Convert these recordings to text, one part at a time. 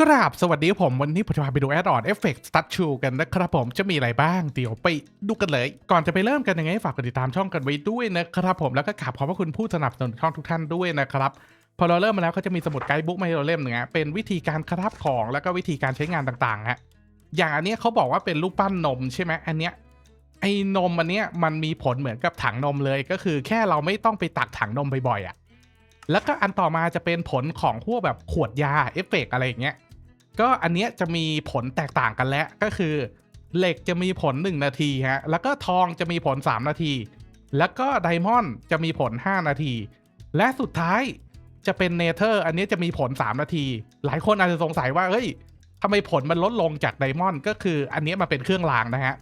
กราบสวัสดีผม วันนี้ผมจะพาไปดูแอดออนเอฟเฟกต์สตั t ชูกันนะครับผมจะมีอะไรบ้าง เดี๋ยวไปดูกันเลย ก่อนจะไปเริ่มกันยังไงฝากกดติดตามช่องกันไว้ด้วยนะครับผมแล้วก็ขอบขอบพระคุณผู้สนับสนุนช่องทุกท่านด้วยนะครับพอเราเริ่มมาแล้วก็จะมีสมุดไกด์บุ๊กมาให้เราเล่มหนึ่งฮะเป็นวิธีการคราฟของแล้วก็วิธีการใช้งานต่างๆฮะอย่างอันนี้เขาบอกว่าเป็นรูปปั้นนมใช่ไหมอันเนี้ยไอ้นมอันเนี้ยมันมีผลเหมือนกับถังนมเลยก็คือแค่เราไม่ต้องไปตักถังนมบ่อยๆอะแล้วก็อันต่อมาจะเป็นผลของพวกแบบขวดยาเอฟเฟกอะไรอย่างเงี้ย ก็อันเนี้ยจะมีผลแตกต่างกันแล้วก็คือ เหล็กจะมีผล 1 นาทีฮะแล้วก็ทองจะมีผล 3 นาที แล้วก็ไดมอนด์จะมีผล 5 นาที และสุดท้ายจะเป็นเนเธอร์ อันนี้จะมีผล 3 นาที หลายคนอาจจะสงสัยว่าเฮ้ยทำไมผลมันลดลงจากไดมอนด์ก็คืออันนี้มันเป็นเครื่องรางนะฮะ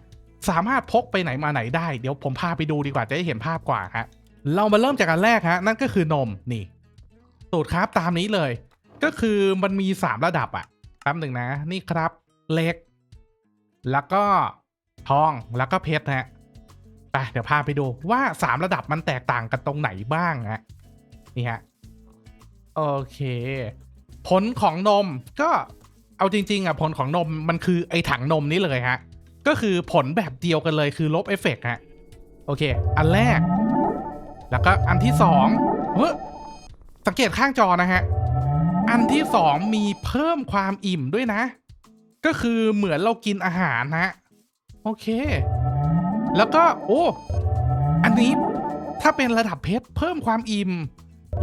สามารถพกไปไหนมาไหนได้ เดี๋ยวผมพาไปดูดีกว่าจะได้เห็นภาพกว่าฮะเรามาเริ่มจากอันแรกฮะนั่นก็คือนมนี่สูตรครับตามนี้เลย ก็คือมันมี 3 ระดับอะ ป๊บหนึ่งนะ นี่ครับเล็ก แล้วก็ทองแล้วก็เพชรฮะไปเดี๋ยวพาไปดูว่า3ระดับมันแตกต่างกันตรงไหนบ้างฮะนี่ฮะโอเคผลของนมก็เอาจริง ๆอะผลของนมมันคือไอ้ถังนมนี้เลยฮะ ก็คือผลแบบเดียวกันเลยคือลบเอฟเฟกต์ฮะ โอเค อันแรก แล้วก็อันที่สองเฮ้สังเกตข้างจอนะฮะ อันที่สองมีเพิ่มความอิ่มด้วยนะ ก็คือเหมือนเรากินอาหารฮะโอเค แล้วก็โอ้อันนี้ถ้าเป็นระดับเพชรเพิ่มความอิ่ม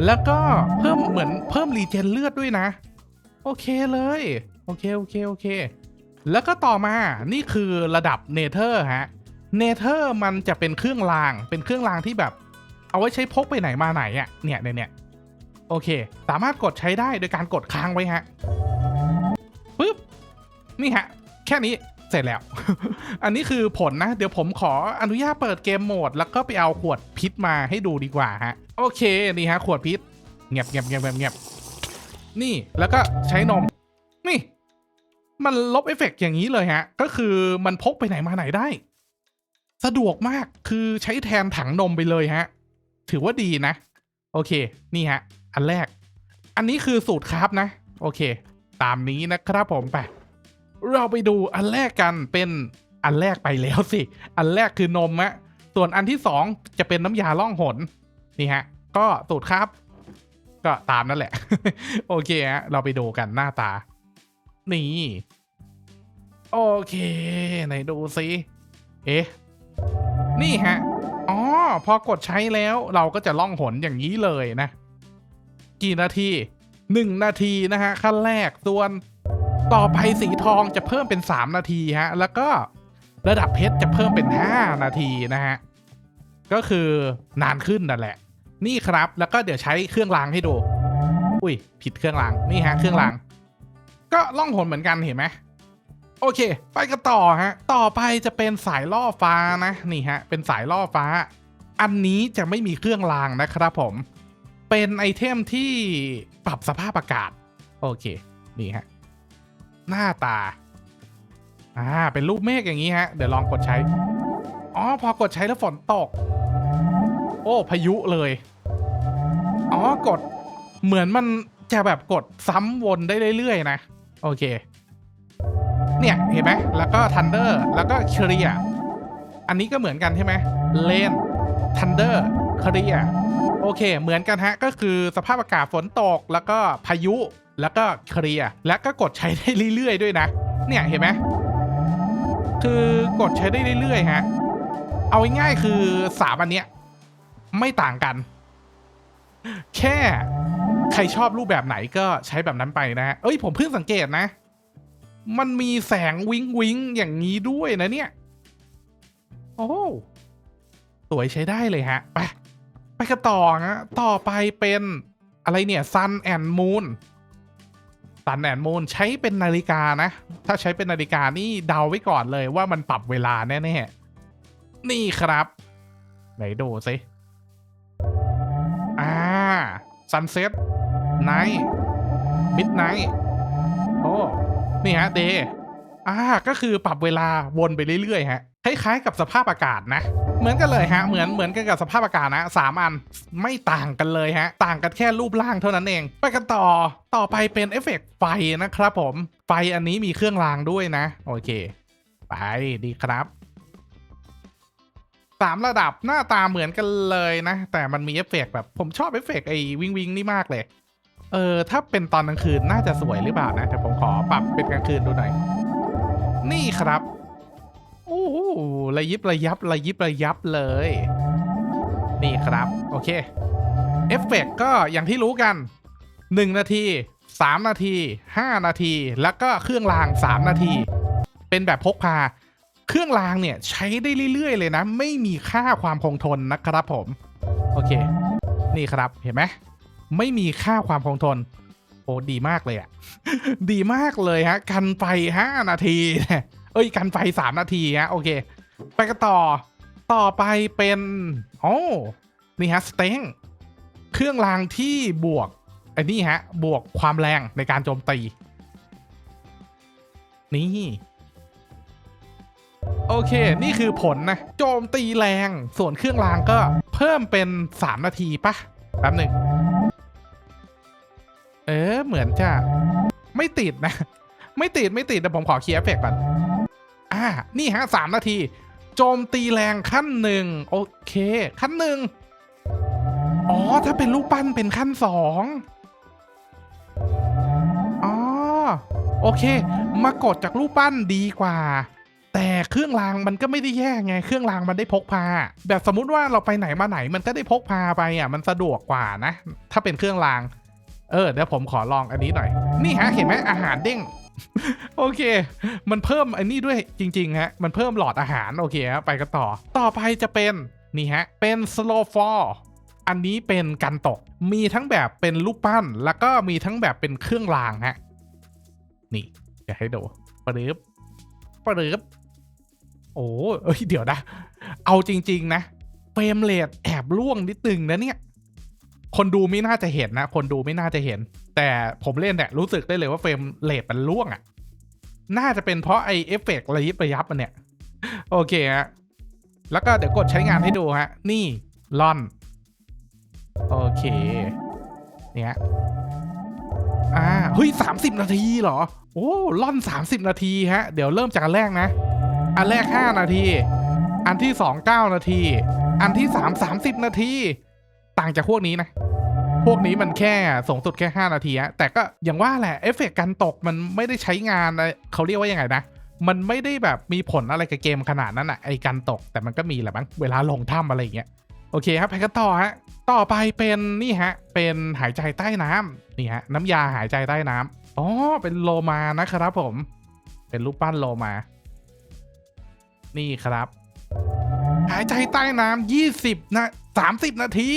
แล้วก็เพิ่มเหมือนเพิ่มรีเจนเลือดด้วยนะ โอเคเลย โอเคโอเคโอเค แล้วก็ต่อมานี่คือระดับเนเธอร์ฮะเนเธอร์มันจะเป็นเครื่องราง เป็นเครื่องรางที่แบบ เอาไว้ใช้พกไปไหนมาไหนอะ่ะเนี่ยเนี่ยเนี่ย โอเค สามารถกดใช้ได้โดยการกดค้างไว้ฮะปึ๊บนี่ฮะ แค่นี้เสร็จแล้ว อันนี้คือผลนะ เดี๋ยวผมขออนุญาตเปิดเกมโหมด แล้วก็ไปเอาขวดพิษมาให้ดูดีกว่าฮะ โอเค นี่ฮะ ขวดพิษเงียบเงียบเงียบเงียบเงียบนี่แล้วก็ใช้นม นี่ มันลบเอฟเฟกต์อย่างนี้เลยฮะ ก็คือมันพกไปไหนมาไหนได้ สะดวกมากคือใช้แทนถังนมไปเลยฮะ ถือว่าดีนะ โอเค นี่ฮะ อันแรก อันนี้คือสูตรครับนะ โอเค ตามนี้นะครับผมไปเราไปดูอันแรกกันเป็นอันแรกไปแล้วสิ อันแรกคือนมอะส่วนอันที่สองจะเป็นน้ำยาล่องหนนี่ฮะ ก็สูตรครับ ก็ตามนั่นแหละ โอเคฮะเราไปดูกันหน้าตา นี่ โอเค ไหนดูซิเอ๊ะ นี่ฮะ อ๋อ พอกดใช้แล้วเราก็จะล่องหนอย่างนี้เลยนะ กี่นาทีหนึ่งนาทีนะฮะขั้นแรกส่วนต่อไปสีทองจะเพิ่มเป็น 3 นาทีฮะแล้วก็ระดับเพชรจะเพิ่มเป็น 5 นาทีนะฮะก็คือนานขึ้นนั่นแหละ นี่ครับแล้วก็เดี๋ยวใช้เครื่องรางให้ดู อุ้ยผิดเครื่องรางนี่ฮะเครื่องราง ก็ล่องหนเหมือนกันเห็นไหมโอเค ไปกันต่อฮะ ต่อไปจะเป็นสายล่อฟ้านะนี่ฮะ เป็นสายล่อฟ้า อันนี้จะไม่มีเครื่องรางนะครับผม เป็นไอเทมที่ปรับสภาพอากาศ โอเค นี่ฮะ หน้าตา อ่า เป็นรูปเมฆอย่างนี้ฮะ เดี๋ยวลองกดใช้ อ๋อ พอกดใช้แล้วฝนตก โอ้ พายุเลย อ๋อ กด เหมือนมันจะแบบกดซ้ำวนได้เรื่อยๆนะ โอเค เนี่ย เห็นไหม แล้วก็ Thunder แล้วก็ Clear อันนี้ก็เหมือนกันใช่ไหมเลนทันเดอร์ Thunder Clear โอเค เหมือนกันฮะ ก็คือสภาพอากาศฝนตก แล้วก็พายุ แล้วก็เคลียร์แล้วก็กดใช้ได้เรื่อยๆ ด้วยนะ เนี่ยเห็นไหมคือกดใช้ได้เรื่อยๆ ฮะ เอาง่ายๆคือสามอันเนี้ยไม่ต่างกัน แค่ใครชอบรูปแบบไหนก็ใช้แบบนั้นไปนะฮะเอ้ยผมเพิ่งสังเกตนะ มันมีแสงวิงวิงอย่างนี้ด้วยนะเนี่ย โอ้สวยใช้ได้เลยฮะ ไป ไปกันต่อฮะต่อไปเป็นอะไรเนี่ย Sun and Moon Sun and Moon ใช้เป็นนาฬิกานะ ถ้าใช้เป็นนาฬิกานี่เดาไว้ก่อนเลยว่ามันปรับเวลาแน่ๆ นี่ครับ ไหนดูสิอ่า Sunset Night Midnight โอ้ นี่ฮะเดย์อ่าก็คือปรับเวลาวนไปเรื่อยๆฮะ คล้ายๆกับสภาพอากาศนะ เหมือนกันเลยฮะ เหมือนเหมือนกันกับสภาพอากาศนะสามอันไม่ต่างกันเลยฮะ ต่างกันแค่รูปร่างเท่านั้นเอง ไปกันต่อต่อไปเป็นเอฟเฟกต์ไฟนะครับผม ไฟอันนี้มีเครื่องรางด้วยนะ โอเค ไปดีครับสามระดับหน้าตาเหมือนกันเลยนะ แต่มันมีเอฟเฟกต์แบบผมชอบเอฟเฟกต์ไอ้วิงวิงนี่มากเลย เออถ้าเป็นตอนกลางคืนน่าจะสวยหรือเปล่านะแต่ผมขอปรับเป็นกลางคืนดูหน่อย นี่ครับ ระยิบระยับระยิบระยับเลย นี่ครับ โอเค เอฟเฟกต์ก็อย่างที่รู้กัน 1 นาที 3 นาที 5 นาที แล้วก็เครื่องราง 3 นาที เป็นแบบพกพา เครื่องรางเนี่ยใช้ได้เรื่อย ๆ เลยนะ ไม่มีค่าความคงทนนะครับผม โอเค นี่ครับเห็นไหมไม่มีค่าความคงทน โอ้ดีมากเลยอะดีมากเลยฮะ กันไฟ5นาที เอ้ยกันไฟ3นาทีฮะโอเค ไปกันต่อต่อไปเป็นโอ้นี่ฮะสเต็งเครื่องรางที่บวกไอ้นี่ฮะ บวกความแรงในการโจมตี นี่ โอเค นี่คือผลนะ โจมตีแรง ส่วนเครื่องรางก็เพิ่มเป็น 3 นาทีปะแป๊บหนึ่ง เออ เหมือนจะ ไม่ติดนะ ไม่ติดไม่ติดแต่ผมขอเคลียร์เอฟเฟกก่อน อ่านี่ฮะสามนาที โจมตีแรงขั้นหนึ่งโอเค ขั้นหนึ่งอ๋อ ถ้าเป็นลูกปั้นเป็นขั้นสองอ๋อ โอเค มากดจากลูกปั้นดีกว่า แต่เครื่องรางมันก็ไม่ได้แย่ไง เครื่องรางมันได้พกพา แบบสมมุติว่าเราไปไหนมาไหนมันก็ได้พกพาไปอะ มันสะดวกกว่านะ ถ้าเป็นเครื่องราง เออ เดี๋ยวผมขอลองอันนี้หน่อย นี่ฮะ เห็นไหมอาหารเด้ง โอเค มันเพิ่มอันนี้ด้วยจริง ๆ ฮะ มันเพิ่มหลอดอาหาร โอเคฮะไปกันต่อ ต่อไปจะเป็น นี่ฮะ เป็น slow fall อันนี้เป็นกันตก มีทั้งแบบเป็นรูปปั้น แล้วก็มีทั้งแบบเป็นเครื่องรางฮะ นี่จะให้ดูปรึบปรึบโอ้เอ้ยเดี๋ยวนะ เอาจริง ๆ นะเฟรมเรทแอบล่วงนิดนึงนะเนี่ย คนดูไม่น่าจะเห็นนะ คนดูไม่น่าจะเห็น แต่ผมเล่นเนี่ยรู้สึกได้เลยว่าเฟรมเรทมันล่วงอะ่ะ น่าจะเป็นเพราะไอเอฟเฟกต์ระยิบระยับมันเนี่ย โอเคฮะ แล้วก็เดี๋ยวกดใช้งานให้ดูฮะ นี่ลอน โอเค เนี่ยอ่า เฮ้ยสามสิบนาทีเหรอ โอ้ล่อนสามสิบนาทีฮะ เดี๋ยวเริ่มจากอันแรกนะ อันแรกห้านาที อันที่สองเก้านาที อันที่สามสามสิบนาที ต่างจากพวกนี้นะ พวกนี้มันแค่สูงสุดแค่ 5 นาทีอะแต่ก็อย่างว่าแหละเอฟเฟกต์การตกมันไม่ได้ใช้งานอะไรเขาเรียกว่ายังไงนะ มันไม่ได้แบบมีผลอะไรกับเกมขนาดนั้นอะไอการตกแต่มันก็มีแหละมั้งเวลาลงถ้ำอะไรอย่างเงี้ยโอเคครับไปกันต่อฮะต่อไปเป็นนี่ฮะ เป็นหายใจใต้น้ำนี่ฮะน้ำยาหายใจใต้น้ำอ๋อเป็นโลมานะครับผม เป็นรูปปั้นโลมา นี่ครับ หายใจใต้น้ำยี่สิบนะสามสิบนาที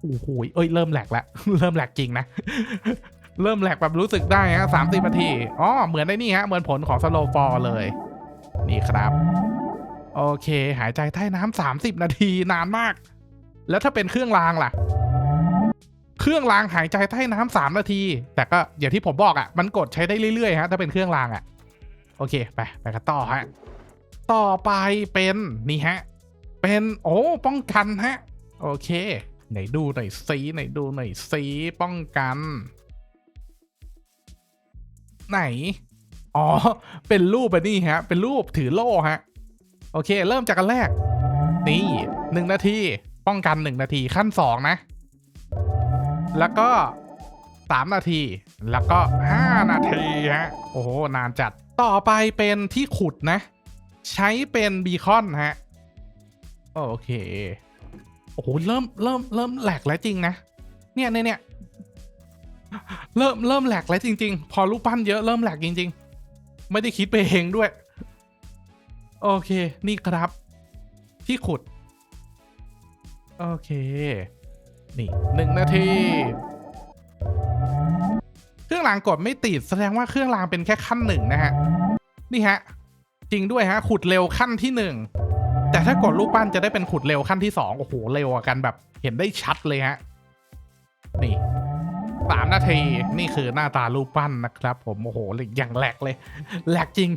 โอ้โหเอ้ยเริ่มแหลกแล้วเริ่มแหลกจริงนะ เริ่มแหลกแบบรู้สึกได้ฮะสามสิบนาทีอ๋อเหมือนในนี่ฮะเหมือนผลของสโลฟอร์เลย นี่ครับ โอเค หายใจใต้น้ำสามสิบนาทีนานมาก แล้วถ้าเป็นเครื่องรางล่ะ เครื่องรางหายใจใต้น้ำสามนาที แต่ก็อย่างที่ผมบอกอะ่ะ มันกดใช้ได้เรื่อยๆฮะถ้าเป็นเครื่องรางอะ่ะ โอเคไปไปกันต่อฮะต่อไปเป็นนี่ฮะ เป็นโอ้ป้องกันฮะ โอเค ไหนดูหน่อยซีไหนดูหน่อยซีป้องกัน ไหน อ๋อ เป็นรูปแบบนี้ฮะ เป็นรูปถือโล่ฮะ โอเค เริ่มจากกันแรก นี่หนึ่งนาที ป้องกันหนึ่งนาทีขั้นสองนะ แล้วก็สามนาที แล้วก็ห้านาทีฮะ โอ้โห นานจัด ต่อไปเป็นที่ขุดนะ ใช้เป็นบีคอนฮะ โอเค อ้โหเริ่มเริ่มเริ่มแหลกแล้วจริงนะ เนี่ยเนี่ยเนี่ยเริ่มเริ่มแหลกแล้วจริง ๆ พอรูปปั้นเยอะเริ่มแหลกจริง ๆ ไม่ได้คิดไปเองด้วย โอเคนี่ครับ ที่ขุด โอเค นี่หนึ่งนาที เครื่องรางกดไม่ติดแสดงว่าเครื่องรางเป็นแค่ขั้นหนึ่งนะฮะ นี่ฮะ จริงด้วยฮะ ขุดเร็วขั้นที่หนึ่ง แต่ถ้ากดรูปปั้นจะได้เป็นขุดเร็วขั้นที่สองโอ้โหเร็วกันแบบเห็นได้ชัดเลยฮะ นี่สามนาทีนี่คือหน้าตารูปปั้นนะครับ ผมโอ้โหอย่างแหลกเลยแหลกจริง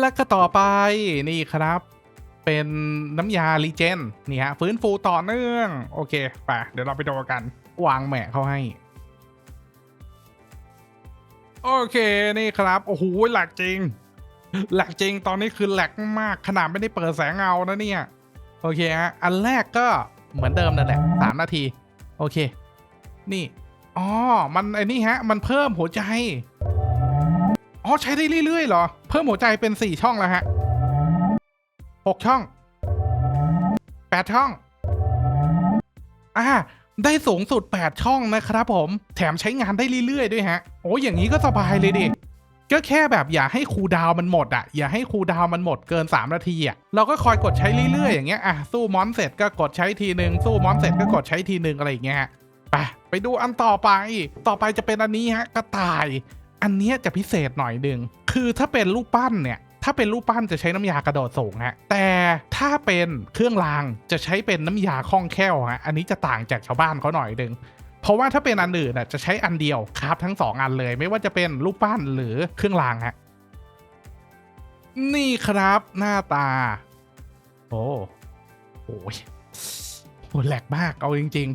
แล้วก็ต่อไปนี่ครับ เป็นน้ำยารีเจนนี่ฮะฟื้นฟูต่อเนื่อง โอเคไปเดี๋ยวเราไปดูกัน วางแหมะเขาให้ โอเคนี่ครับ โอ้โหแหลกจริง แหลกจริงตอนนี้คือแหลกมากขนาดไม่ได้เปิดแสงเงานะเนี่ย โอเคฮะอันแรกก็เหมือนเดิมนั่นแหละสามนาที โอเค นี่อ๋อมันไอ้นี่ฮะ มันเพิ่มหัวใจอ๋อใช้ได้เรื่อยๆเหรอ เพิ่มหัวใจเป็นสี่ช่องแล้วฮะหกช่องแปดช่องอ่าได้สูงสุด 8 ช่องนะครับผม แถมใช้งานได้เรื่อยๆด้วยฮะ โอ้ยอย่างนี้ก็สบายเลยดิ ก็แค่แบบอย่าให้คูดาวมันหมดอะ อย่าให้คูดาวมันหมดเกิน 3 นาทีอะ เราก็คอยกดใช้เรื่อยๆอย่างเงี้ย อะ สู้มอนเสร็จก็กดใช้ทีหนึ่งสู้มอนเสร็จก็กดใช้ทีหนึ่งอะไรอย่างเงี้ยไปไปดูอันต่อไป ต่อไปจะเป็นอันนี้ฮะกระต่าย อันนี้จะพิเศษหน่อยหนึ่ง คือถ้าเป็นรูปปั้นเนี่ย ถ้าเป็นรูปปั้นจะใช้น้ำยากระโดดสูงฮะ แต่ถ้าเป็นเครื่องรางจะใช้เป็นน้ำยาคล่องแคล่วฮะ อันนี้จะต่างจากชาวบ้านเขาหน่อยหนึ่ง เพราะว่าถ้าเป็นอันอื่นน่ะจะใช้อันเดียวคราฟทั้งสองอันเลย ไม่ว่าจะเป็นรูปปั้นหรือเครื่องรางฮะนี่ครับหน้าตา โอ้โหโหแหลกมากเอาจริง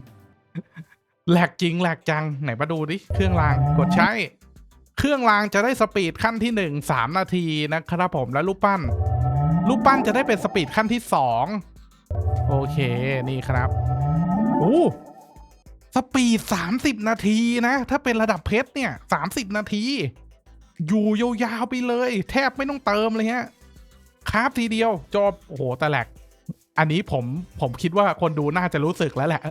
ๆแหลกจริงแหลกจังไหนมาดูดิเครื่องรางกดใช้ เครื่องรางจะได้สปีดขั้นที่หนึ่งสามนาทีนะครับผมและรูปปั้น รูปปั้นจะได้เป็นสปีดขั้นที่สองโอเคนี่ครับโอ้ ปีด30นาทีนะ ถ้าเป็นระดับเพชรเนี่ย30นาที อยู่ยาวๆไปเลย แทบไม่ต้องเติมเลยฮะคราฟทีเดียวจบโอ้โหแต่แหลกอันนี้ผมผมคิดว่าคนดูน่าจะรู้สึกแล้วแหละ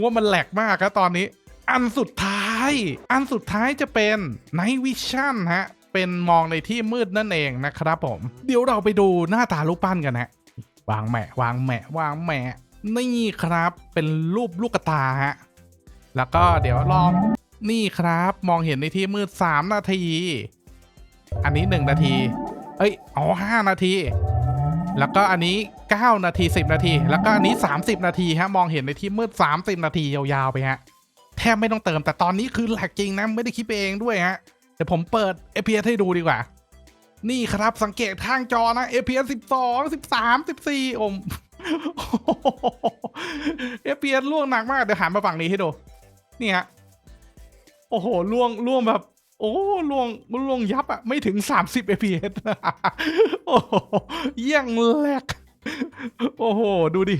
ว่ามันแหลกมากครับตอนนี้ อันสุดท้าย อันสุดท้ายจะเป็น Night Vision ฮะ เป็นมองในที่มืดนั่นเองนะครับผม เดี๋ยวเราไปดูหน้าตารูปปั้นกันนะวางแหมะวางแหมะวางแหมะ นี่ครับเป็นรูปลูกกระตาฮะ แล้วก็เดี๋ยวลองนี่ครับมองเห็นในที่มืด 3 นาที อันนี้ 1 นาที เอ้ยอ๋อ5นาที แล้วก็อันนี้ 9 นาที 10 นาที แล้วก็อันนี้ 30 นาทีฮะมองเห็นในที่มืด 30 นาทียาวๆไปฮะแทบไม่ต้องเติมแต่ตอนนี้คือแหลกจริงนะไม่ได้คิดไปเองด้วยฮะเดี๋ยวผมเปิด FPS ให้ดูดีกว่า นี่ครับสังเกตทางจอนะ FPS 12 13 14อ เอพีเอสล่วงหนักมาก เดี๋ยวหันมาฝั่งนี้ให้ดู นี่ฮะ โอ้โหล่วงล่วงแบบ โอ้ล่วงล่วงยับอะไม่ถึง 30 FPS โอ้โหเยี่ยงแหลก โอ้โห ดูดิ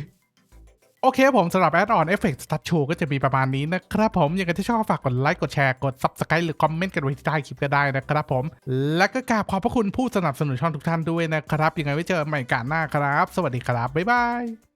โอเคผมสำหรับแอดออนเอฟเฟกต์สตั t ชูก็จะมีประมาณนี้นะครับผมยังไงที่ชอบฝากกดไลค์กดแชร์กด Subscribe หรือคอมเมนต์กันไว้ที่ใต้คลิปก็ได้นะครับผม และก็กราบขอบพระคุณผู้สนับสนุนช่องทุกท่านด้วยนะครับ ยังไงไว้เจอกันใหม่การหน้าครับ สวัสดีครับ บ๊ายบาย